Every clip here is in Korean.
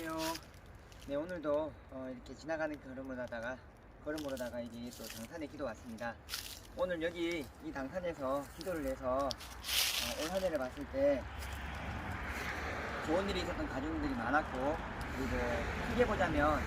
안녕하세요. 네 오늘도 어, 이렇게 지나가는 걸음을 하다가 걸음으로 다가 이제 또 당산에 기도 왔습니다. 오늘 여기 이 당산에서 기도를 해서 어, 올 한해를 봤을 때 좋은 일이 있었던 가족들이 많았고 그리고 크게 보자면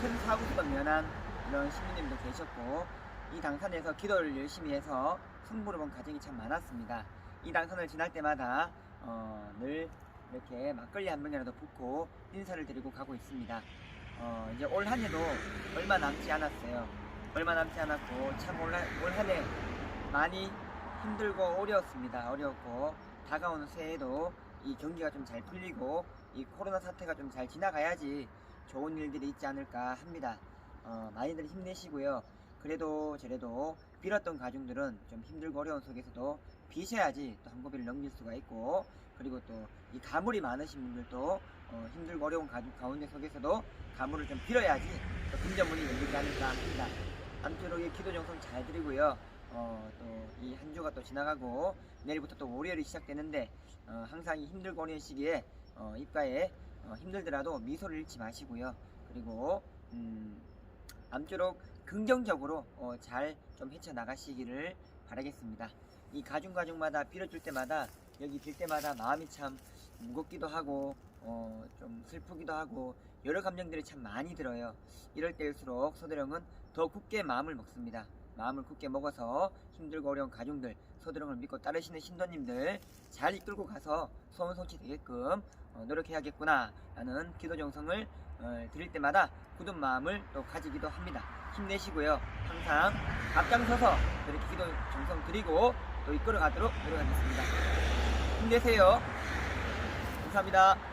큰 사고수도 면한 이런 시민님도 계셨고 이 당산에서 기도를 열심히 해서 승부를 본 가정이 참 많았습니다. 이 당산을 지날 때마다 어, 늘 이렇게 막걸리 한 병이라도 붓고 인사를 드리고 가고 있습니다. 어, 이제 올 한 해도 얼마 남지 않았어요. 얼마 남지 않았고 참 올 한 해 많이 힘들고 어려웠습니다. 어려웠고 다가오는 새해에도 이 경기가 좀 잘 풀리고 이 코로나 사태가 좀 잘 지나가야지 좋은 일들이 있지 않을까 합니다. 어, 많이들 힘내시고요. 그래도 저래도 빌었던 가족들은 좀 힘들고 어려운 속에서도 비셔야지 또 한고비를 넘길 수가 있고 그리고 또 이 가물이 많으신 분들도 어, 힘들고 어려운 가족 가운데 속에서도 가물을 좀 빌어야지 또 금전문이 열리지 않을까 합니다. 아무쪼록 이 기도 정성 잘 드리고요. 어, 또 이 한 주가 또 지나가고 내일부터 또 월요일이 시작되는데 어, 항상 이 힘들고 어려운 시기에 어, 입가에 어, 힘들더라도 미소를 잃지 마시고요. 그리고 음, 아무쪼록 긍정적으로 어, 잘 좀 헤쳐나가시기를 바라겠습니다. 이 가중 가중마다 빌어줄 때마다 여기 빌 때마다 마음이 참 무겁기도 하고 어, 좀 슬프기도 하고 여러 감정들이 참 많이 들어요. 이럴 때일수록 소대령은 더 굳게 마음을 먹습니다. 마음을 굳게 먹어서 힘들고 어려운 가족들, 소대령을 믿고 따르시는 신도님들 잘 이끌고 가서 소원 성취 되게끔 어, 노력해야겠구나 라는 기도 정성을 어, 드릴 때마다 굳은 마음을 또 가지기도 합니다. 힘내시고요. 항상 앞장서서 이렇게 기도 정성 드리고 또 이끌어 가도록 노력하겠습니다. 힘내세요. 감사합니다.